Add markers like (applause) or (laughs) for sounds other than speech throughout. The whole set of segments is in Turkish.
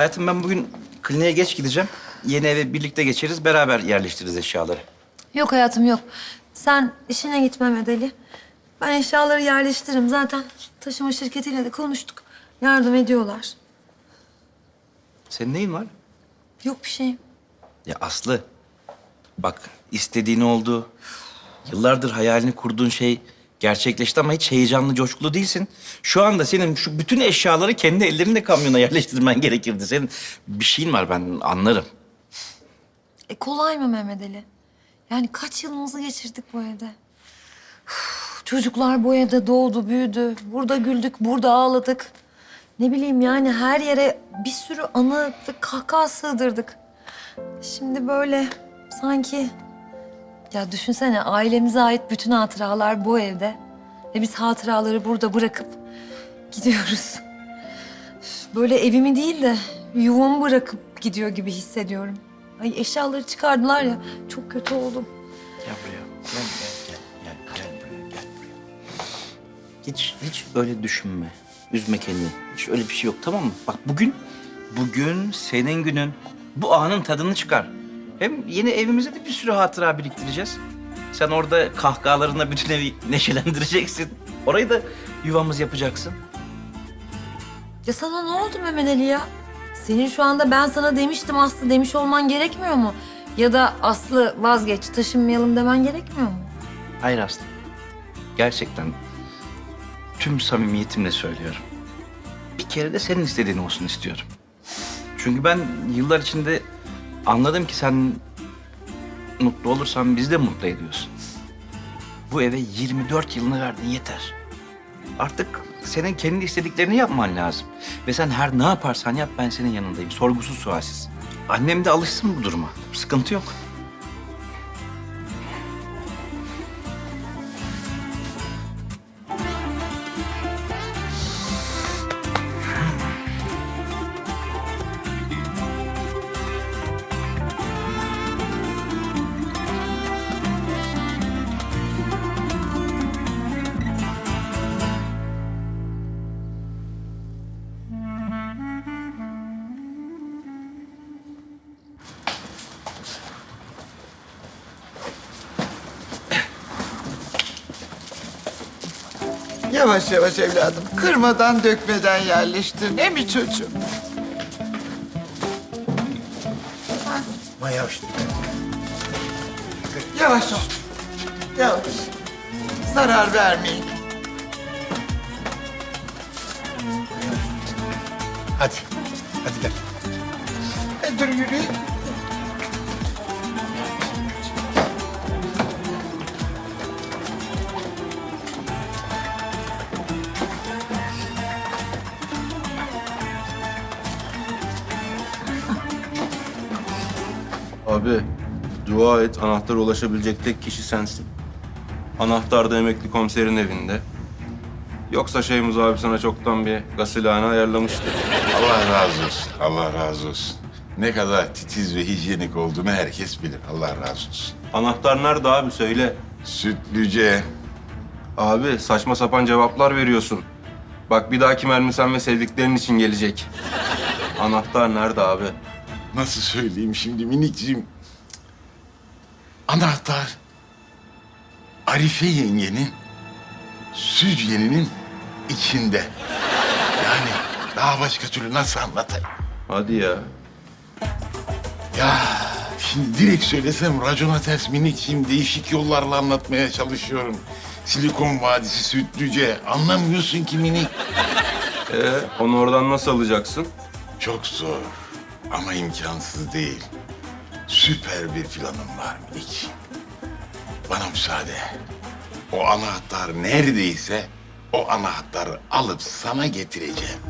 Hayatım ben bugün kliniğe geç gideceğim. Yeni eve birlikte geçeriz, beraber yerleştiririz eşyaları. Yok hayatım yok. Sen işine git Mehmet Ali. Ben eşyaları yerleştiririm. Zaten taşıma şirketiyle de konuştuk. Yardım ediyorlar. Senin neyin var? Yok bir şey. Ya Aslı, bak istediğin oldu. Yıllardır hayalini kurduğun şey gerçekleşti ama hiç heyecanlı, coşkulu değilsin. Şu anda senin şu bütün eşyaları kendi ellerinle kamyona (laughs) yerleştirmen gerekirdi. Senin bir şeyin var ben anlarım. E kolay mı Mehmet Ali? Yani kaç yılımızı geçirdik bu evde? Çocuklar bu evde doğdu, büyüdü. Burada güldük, burada ağladık. Ne bileyim yani her yere bir sürü anı ve kahkaha sığdırdık. Şimdi böyle sanki... Ya düşünsene ailemize ait bütün hatıralar bu evde. Ve biz hatıraları burada bırakıp gidiyoruz. Böyle evimi değil de yuvamı bırakıp gidiyor gibi hissediyorum. Ay eşyaları çıkardılar ya çok kötü oldum. Gel buraya. Gel, gel, gel, gel, gel buraya, gel buraya. Hiç, hiç öyle düşünme. Üzme kendini. Hiç öyle bir şey yok tamam mı? Bak bugün, bugün senin günün. Bu anın tadını çıkar. Hem yeni evimize de bir sürü hatıra biriktireceğiz. Sen orada kahkahalarınla bütün evi neşelendireceksin. Orayı da yuvamız yapacaksın. Ya sana ne oldu Mehmet Ali ya? Senin şu anda ben sana demiştim Aslı demiş olman gerekmiyor mu? Ya da Aslı vazgeç taşınmayalım demen gerekmiyor mu? Hayır Aslı. Gerçekten tüm samimiyetimle söylüyorum. Bir kere de senin istediğin olsun istiyorum. Çünkü ben yıllar içinde anladım ki sen mutlu olursan bizi de mutlu ediyorsun. Bu eve 24 yılını verdin yeter. Artık senin kendi istediklerini yapman lazım. Ve sen her ne yaparsan yap ben senin yanındayım. Sorgusuz sualsiz. Annem de alışsın bu duruma. Sıkıntı yok. Yavaş yavaş evladım. Kırmadan dökmeden yerleştir. Ne mi çocuğum? Ama yavaş. Yavaş ol. Yavaş. Zarar vermeyin. Hadi. Hadi gel. E, dur yürüyün. Abi dua et anahtara ulaşabilecek tek kişi sensin. Anahtar da emekli komiserin evinde. Yoksa Şeyhmuz abi sana çoktan bir gasilhane ayarlamıştı. Allah razı olsun. Allah razı olsun. Ne kadar titiz ve hijyenik olduğunu herkes bilir. Allah razı olsun. Anahtar nerede abi söyle. Sütlüce. Abi saçma sapan cevaplar veriyorsun. Bak bir dahaki mermi sen ve sevdiklerin için gelecek. Anahtar nerede abi? Nasıl söyleyeyim şimdi minikciğim? Anahtar Arife yengenin sütyeninin içinde. Yani daha başka türlü nasıl anlatayım? Hadi ya. Ya şimdi direkt söylesem racona ters minikciğim değişik yollarla anlatmaya çalışıyorum. Silikon Vadisi Sütlüce. Anlamıyorsun ki minik. Ee, onu oradan nasıl alacaksın? Çok zor ama imkansız değil. Süper bir planım var minik. Bana müsaade. O anahtar neredeyse o anahtarı alıp sana getireceğim.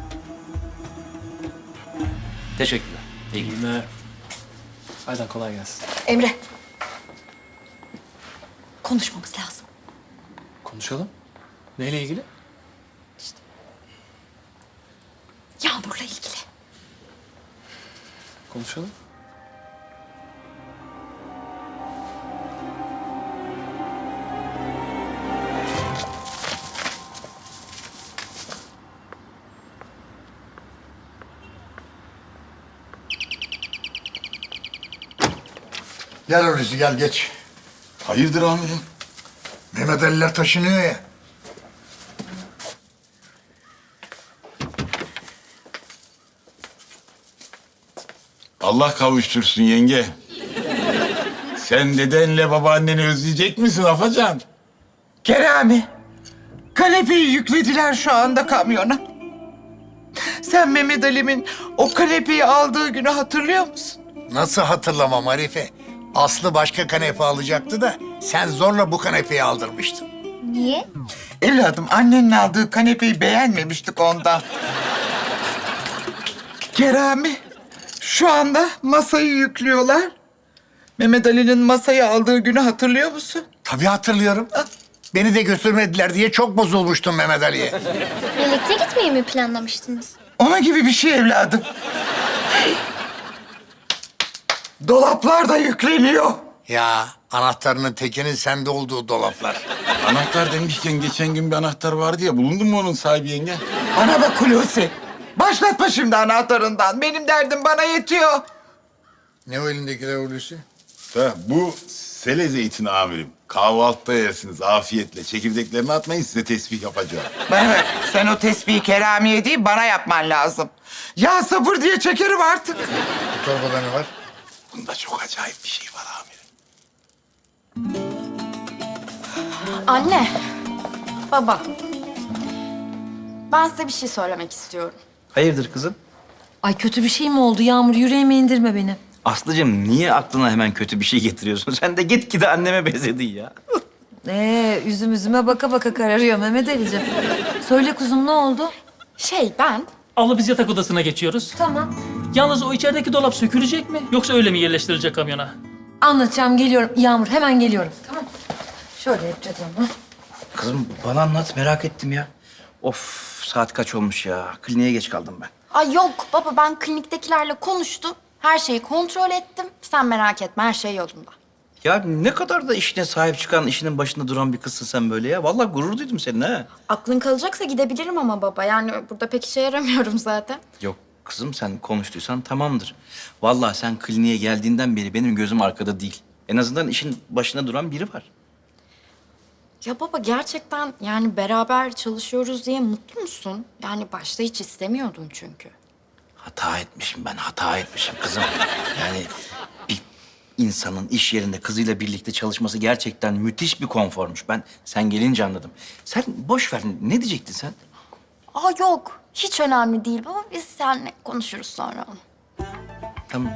Teşekkürler. İyi günler. Aydan kolay gelsin. Emre. Konuşmamız lazım. Konuşalım. Neyle ilgili? Konuşalım. Gel Hulusi gel geç. Hayırdır amirim? Mehmet Eller taşınıyor ya. Allah kavuştursun yenge. Sen dedenle babaanneni özleyecek misin Afacan? Kerami, kanepeyi yüklediler şu anda kamyona. Sen Mehmet Ali'min o kanepeyi aldığı günü hatırlıyor musun? Nasıl hatırlamam Arife? Aslı başka kanepe alacaktı da sen zorla bu kanepeyi aldırmıştın. Niye? Evladım annenin aldığı kanepeyi beğenmemiştik ondan. Kerami, şu anda masayı yüklüyorlar. Mehmet Ali'nin masayı aldığı günü hatırlıyor musun? Tabii hatırlıyorum. Beni de götürmediler diye çok bozulmuştum Mehmet Ali'ye. Birlikte gitmeyi mi planlamıştınız? Onun gibi bir şey evladım. Dolaplar da yükleniyor. Ya anahtarının tekinin sende olduğu dolaplar. Anahtar demişken geçen gün bir anahtar vardı ya. Bulundu mu onun sahibi yenge? Bana bak Hulusi. Başlatma şimdi anahtarından. Benim derdim bana yetiyor. Ne o elindekiler Hulusi? Ha, bu sele zeytini amirim. Kahvaltıda yersiniz afiyetle. Çekirdeklerini atmayın size tesbih yapacağım. Bana bak sen o tesbihi keramiye değil bana yapman lazım. Ya sabır diye çekerim artık. Bu torbada ne var? Bunda çok acayip bir şey var amirim. Anne, baba. Ben size bir şey söylemek istiyorum. Hayırdır kızım? Ay kötü bir şey mi oldu Yağmur? Yüreğime indirme beni. Aslıcığım niye aklına hemen kötü bir şey getiriyorsun? (laughs) Sen de gitgide anneme benzedin ya. Ee, üzüm üzüme baka baka kararıyor Mehmet Ali'ciğim. Söyle kuzum ne oldu? Şey ben, Abla biz yatak odasına geçiyoruz. Tamam. Yalnız o içerideki dolap sökülecek mi? Yoksa öyle mi yerleştirilecek kamyona? Anlatacağım geliyorum. Yağmur hemen geliyorum. Tamam. Şöyle yapacağız onu. Kızım bana anlat merak ettim ya. Of saat kaç olmuş ya. Kliniğe geç kaldım ben. ay yok baba ben kliniktekilerle konuştum. Her şeyi kontrol ettim. Sen merak etme her şey yolunda. Ya ne kadar da işine sahip çıkan, işinin başında duran bir kızsın sen böyle ya. Vallahi gurur duydum seninle ha. Aklın kalacaksa gidebilirim ama baba. Yani burada pek işe yaramıyorum zaten. Yok kızım sen konuştuysan tamamdır. Vallahi sen kliniğe geldiğinden beri benim gözüm arkada değil. En azından işin başında duran biri var. Ya baba gerçekten yani beraber çalışıyoruz diye mutlu musun? Yani başta hiç istemiyordun çünkü. Hata etmişim ben, hata etmişim kızım. Yani bir insanın iş yerinde kızıyla birlikte çalışması gerçekten müthiş bir konformuş. Ben sen gelince anladım. Sen boş ver, ne diyecektin sen? Aa yok hiç önemli değil baba. Biz seninle konuşuruz sonra onu. Tamam,